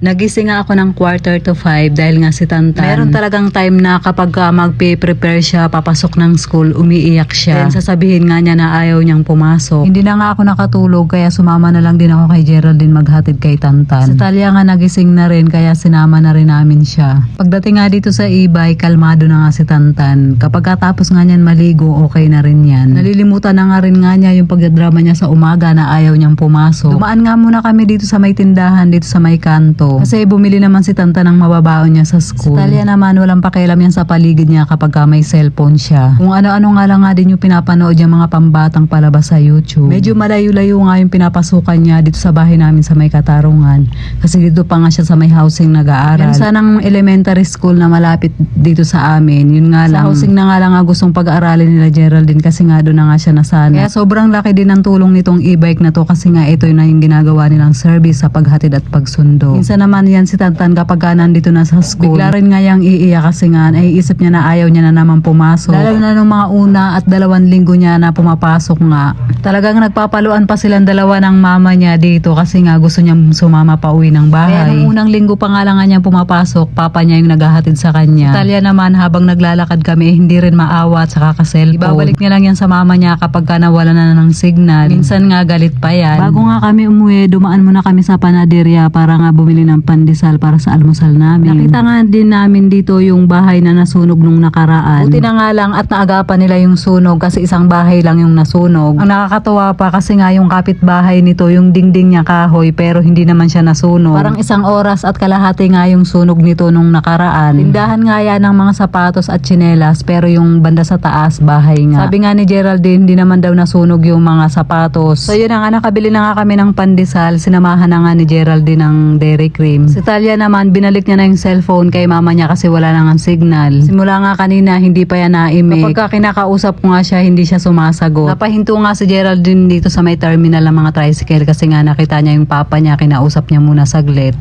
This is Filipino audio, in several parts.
Nagising nga ako ng quarter to five dahil nga si Tantan. Meron talagang time na kapag ka magpe-prepare siya, papasok ng school, umiiyak siya. Then sasabihin nga niya na ayaw niyang pumasok. Hindi na nga ako nakatulog kaya sumama na lang din ako kay Geraldine maghatid kay Tantan. Si Talia nga nagising na rin kaya sinama na rin namin siya. Pagdating nga dito sa e-bike, kalmado na nga si Tantan. Kapag katapos nga niyan maligo, okay na rin yan. Nalilimutan na nga rin nga niya yung pagdadrama niya sa umaga na ayaw niyang pumasok. Dumaan nga muna kami dito sa may tindahan, dito sa may kanto. Kasi bumili naman si Tanta ng mababaon niya sa school. Si Talia naman, walang pakialam yan sa paligid niya kapag ka may cellphone siya. Kung ano-ano nga lang nga din yung pinapanood niya mga pambatang palabas sa YouTube. Medyo malayo-layo nga yung pinapasukan niya dito sa bahay namin sa may Katarungan. Kasi dito pa nga siya sa may housing nag-aaral. Yan sanang elementary school na malapit dito sa amin. Yun nga lang. Sa housing na nga lang nga gustong pag-aaralin nila Geraldine kasi nga doon na nga siya nasana. Kaya sobrang laki din ng tulong nitong e-bike na to kasi nga ito na yung ginagawa nilang service sa paghatid at pagsundo. Minsan naman yan si Tantan kapag ka nandito na sa school. Bigla rin nga yung iiyak kasi nga naiisip niya na ayaw niya na naman pumasok. Lalo na nung mga una at dalawang linggo niya na pumapasok nga. Talagang nagpapaluan pa silang dalawa ng mama niya dito kasi nga gusto niyang sumama pa uwi ng bahay. Kaya nung unang linggo pa nga lang nga niya pumapasok, papa niya yung naghahatid sa kanya. Si Talia naman habang naglalakad kami, hindi rin maawa at saka. Ibabalik niya lang yan sa mama niya kapag ka nawala na ng signal. Minsan nga galit pa yan. Bago nga kami umuwi, dumaan muna kami sa panaderia para nga bumili ng pandesal para sa almusal namin. Nakita nga din namin dito yung bahay na nasunog nung nakaraan. Buti na nga lang at naagapan nila yung sunog kasi isang bahay lang yung nasunog. Ang nakakatawa pa kasi nga yung kapitbahay nito, yung dingding niya kahoy pero hindi naman siya nasunog. Parang isang oras at kalahati nga yung sunog nito nung nakaraan. Tindahan nga yan ng mga sapatos at tsinelas pero yung banda sa taas bahay nga. Sabi nga ni Geraldine, hindi naman daw nasunog yung mga sapatos. So yun na nga, nakabili na nga kami ng pandesal. Sinamahan na nga ni Geraldine ng dairy cream. Si Talia naman, binalik niya na yung cellphone kay mama niya kasi wala na nga signal. Simula nga kanina, hindi pa yan naimik. Kapag ka kinakausap ko nga siya, hindi siya sumasagot. Napahinto nga si Geraldine dito sa may terminal ng mga tricycle kasi nga nakita niya yung papa niya, kinausap niya muna saglit.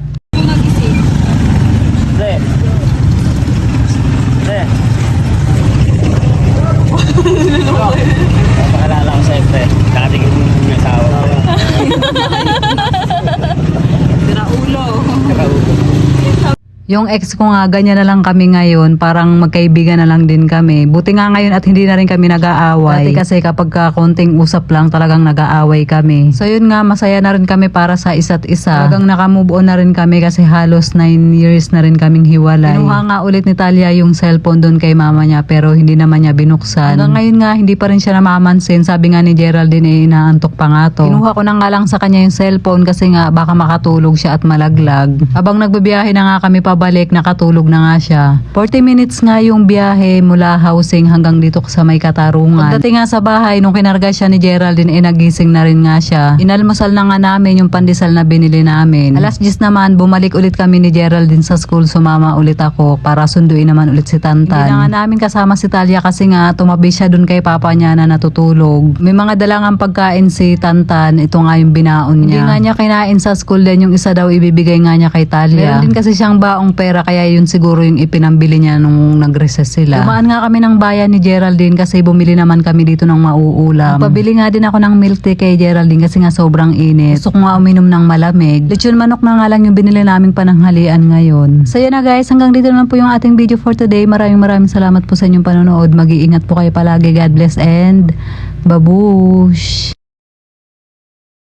Yung ex ko nga, ganyan na lang kami ngayon. Parang magkaibigan na lang din kami. Buti nga ngayon at hindi na rin kami nag-aaway. Dati kasi kapag ka konting usap lang talagang nag-aaway kami. So yun nga, masaya na rin kami para sa isa't isa. Talagang nakamove on na rin kami kasi halos 9 years na rin kaming hiwalay. Kinuha nga ulit ni Talia yung cellphone doon kay mama niya pero hindi naman niya binuksan. Hanggang ngayon nga, hindi pa rin siya namamansin. Sabi nga ni Geraldine, eh, inaantok pa nga to. Kinuha ko na nga lang sa kanya yung cellphone kasi nga baka makatulog siya at malaglag. Habang nagbabiyahe na nga kami pabalik, nakatulog na nga siya. 40 minutes nga yung biyahe mula housing hanggang dito sa may katarungan. Pagdating nga sa bahay, nung kinarga siya ni Geraldine, eh nagising na rin nga siya. Inalmasal na nga namin yung pandesal na binili namin. Alas 10 naman, bumalik ulit kami ni Geraldine sa school, sumama ulit ako para sunduin naman ulit si Tantan. Hindi na nga namin kasama si Talia kasi nga tumabi siya dun kay papa niya na natutulog. May mga dalangang pagkain si Tantan, ito nga yung binaon niya. Hindi nga niya kinain sa school din, yung isa daw ibibigay nga niya kay Talia. Meron din kasi siyang baong pera kaya yun siguro yung ipinambili niya nung nag-recess sila. Dumaan nga kami ng bayan ni Geraldine kasi bumili naman kami dito ng mauulam. Pabili nga din ako ng milk tea kay Geraldine kasi nga sobrang init. Gusto ko nga uminom ng malamig. Lechon manok na nga lang yung binili naming pananghalian ngayon. So yun na guys, hanggang dito na lang po yung ating video for today. Maraming maraming salamat po sa inyong panonood. Mag-iingat po kayo palagi. God bless and babush!